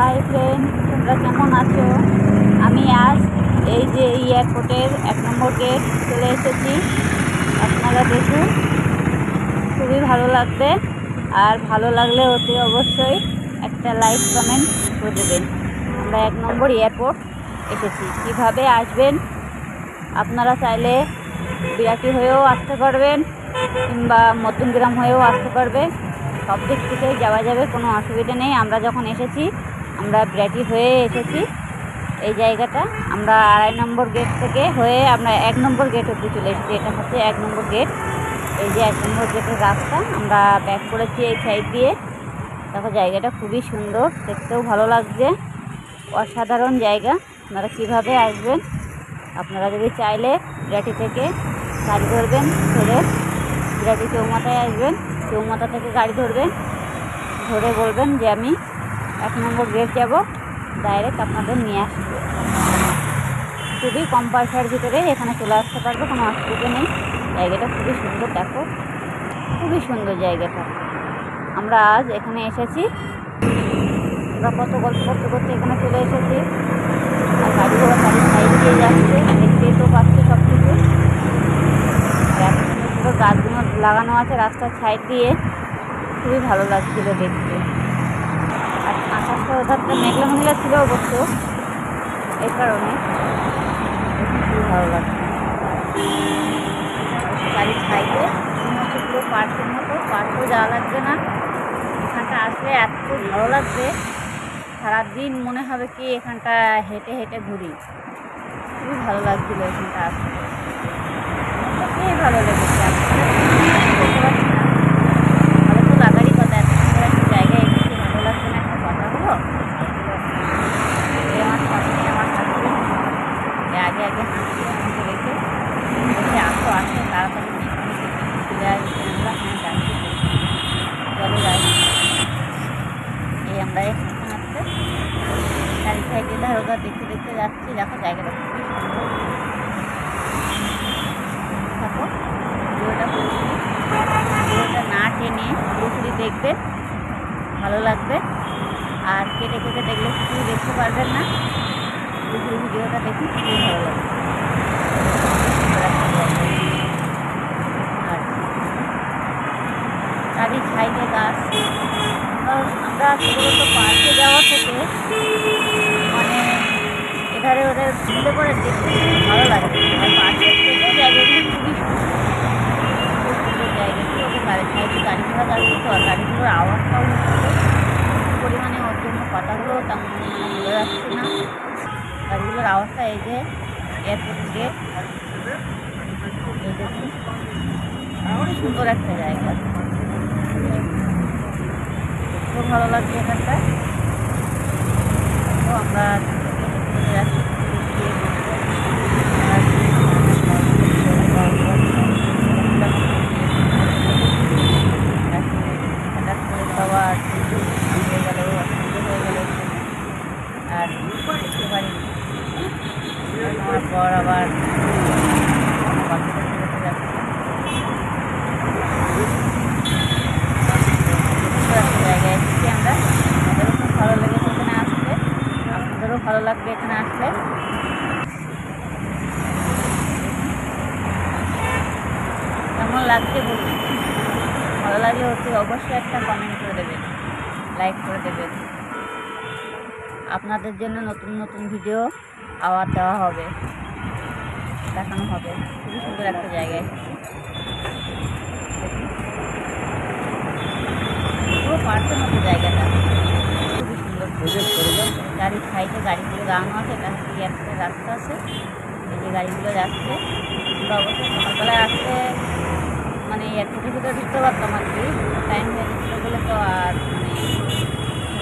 Hi friend, তোমরা কেমন আছো? আমি আজ এই যে এয়ারপোর্টের এক নম্বর গেট চলে এসেছি। আপনারা দেখুন, খুবই ভালো লাগবে। আর ভালো লাগলে অতি অবশ্যই একটা লাইক কমেন্ট করে দেবেন। আমরা এক নম্বর এয়ারপোর্ট এসেছি। কীভাবে আসবেন? আপনারা চাইলে বিরাটি হয়েও আসতে পারবেন, কিংবা মধ্যমগ্রাম হয়েও আসতে পারবে। সব দিক থেকে যাওয়া যাবে, কোনো অসুবিধা নেই। আমরা যখন এসেছি আমরা বিরাটি হয়ে এসেছি। এই জায়গাটা আমরা আড়াই নম্বর গেট থেকে হয়ে আমরা এক নম্বর গেট অব্দি চলে এসেছি। এটা হচ্ছে এক নম্বর গেট। এই যে এক নম্বর গেটের রাস্তা, আমরা ব্যাক করেছি এই সাইড দিয়ে। দেখো, জায়গাটা খুবই সুন্দর, দেখতেও ভালো লাগছে। অসাধারণ জায়গা। আপনারা কীভাবে আসবেন, আপনারা যদি চাইলে বিরাটি থেকে গাড়ি ধরবেন ধরে। বিরাটি চৌমাথায় আসবেন, চৌমাথা থেকে গাড়ি ধরবেন। ধরে বলবেন যে আমি এক নম্বর গেট যাব ডাইরেক্ট আপনাদের নিয়ে আসবে। খুবই কম পয়সার ভিতরে এখানে চলে আসতে পারবে, কোনো অসুবিধা নেই। জায়গাটা খুবই সুন্দর, দেখো। খুবই সুন্দর জায়গাটা। আমরা আজ এখানে এসেছি। আমরা কত গল্প করতে করতে এখানে চলে এসেছি। আর গাড়ি ঘোড়া গাড়ি সাইড দিয়ে যাচ্ছে, দেখতেই তো পাচ্ছে সব কিছু এত সুন্দর সুন্দর গাছগুলো লাগানো আছে রাস্তার সাইড দিয়ে। খুবই ভালো লাগছিল দেখতে। আর আকাশটা ওধারটা মেঘলা মেঘলা ছিল অবশ্য এই কারণে খুবই ভালো লাগছে মনে হচ্ছে পুরো পার্কের মতো, পার্কেও যাওয়া লাগবে না। এখানটা আসলে এত ভালো লাগবে সারাদিন মনে হবে কি এখানটা হেঁটে হেঁটে ঘুরি। খুবই ভালো লাগছিল এখানটা খুবই ভালো লেগেছে আমি বলতে পারছি না ভালো তো লাগারই কথা এত সুন্দর একটা জায়গায় এসেছি ভালো লাগছে না একটা কথা হলো এই আমার স্বামী আমার শাশুড়ি এ আগে আগে হাঁটছে আমাকে রেখে বলছে আসো আসো তাড়াতাড়ি চলে আসবে আমরা হ্যাঁ যাচ্ছি চলো যাই এই আমরা হাঁটতে হাঁটতে চারি সাইডে ধার ওধার দেখতে দেখতে যাচ্ছি, দেখো জায়গাটা খুবই সুন্দর। থাকো ভিডিওটা পুরোপুরি ভিডিওটা না টেনে পুরোপুরি দেখবে ভালো লাগবে। আর কেটে কেটে দেখলে কিছুই দেখতে পারবেন না। পুরোপুরি ভিডিওটা দেখুন খুবই ভালো লাগবে আর চারি সাইডে গাছ আর আমরা সাধারণত পার্কে যাওয়া থেকে মানে ঘুরতে পরে দেখতে খুব ভালো লাগে। আর থেকেও জায়গাগুলো খুবই সুন্দর। জায়গাগুলো ওদের গাড়ি সাইডে গাড়ি ঘোড়া আর গাড়িগুলোর আওয়াজটাও হচ্ছে পরিমাণে ওর জন্য কথাগুলো তেমন মানে বোঝা যাচ্ছে না। গাড়িগুলোর আওয়াজটা এই যে এয়ারপোর্ট সুন্দর একটা জায়গা। খুব ভালো লাগছে এখানটায়। তো আমরা চলে যাচ্ছি হঠাৎ করে খাবার হয়ে গেল অসুবিধা হয়ে গেল আর দেখতে পারিনি আমার পর আবার বাচ্চাদের ছেড়ে যাচ্ছে সুন্দর একটা জায়গায় এসেছি আমরা আমাদেরও খুব ভালো লাগবে এখানে আসলে কেমন লাগছে ভালো লাগলে হচ্ছে অবশ্যই একটা কমেন্ট করে দেবেন লাইক করে দেবেন। আপনাদের জন্য নতুন নতুন ভিডিও আবার দেওয়া হবে। দেখানো হবে। খুবই সুন্দর একটা জায়গায়। পুরো পার্কের মতো জায়গাটা। খুবই সুন্দর। গাড়ির সাইডে গাড়িগুলো দাঁড়ানো আছে। এটা হচ্ছে এয়ারপোর্টের রাস্তা আছে। এই যে গাড়িগুলো যাচ্ছে। অবশ্যই সকালবেলায় আসলে মানে এয়ারপোর্টের ভিতরে ঢুকতে পারতাম আর কি। টাইম হয়ে গেছিল বলে তো আর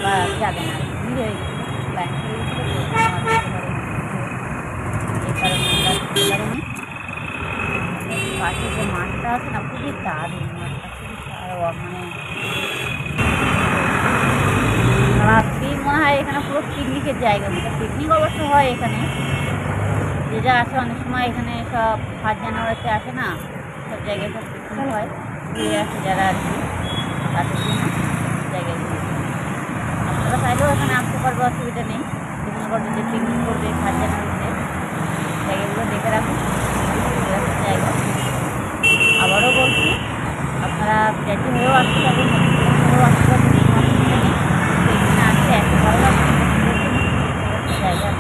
মানে যাবে না। ভিড় হয়ে গেছিল লাইন হয়ে গেছিল তো আমার এই কারণে আমরা ঢুকতে পারিনি পাশে যে মাঠটা আছে না, খুবই দারুণ মাঠটা মানে মনে হয় এখানে পুরো পিকনিকের জায়গা মতো পিকনিক অবশ্য হয় এখানে। যে যা আসে, অনেক সময় এখানে সব ফার্স্ট জানুয়ারিতে আসে না, সব জায়গায় সব পিকনিক হয়। ঘুরে আসে যারা আর কি, তাদের জন্য চাইলেও এখানে আসতে পারবে অসুবিধা নেই। কৃষ্ণগড়ে যে পিকনিক করবে সাজানো রয়েছে জায়গাগুলো দেখে রাখুন ঘোরার জায়গা আবারও বলছি ভিআইপি হয়েও আসতে পারবেন নতুন হয়েও আসতে তো এখানে ভালো জায়গা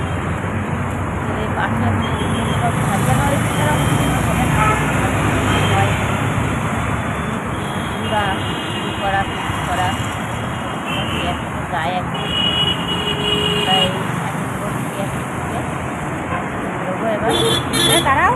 যে পাশে মানে সব হয় করা পিকনিক করা মোটামুটি যায় এবার। দাঁড়াও।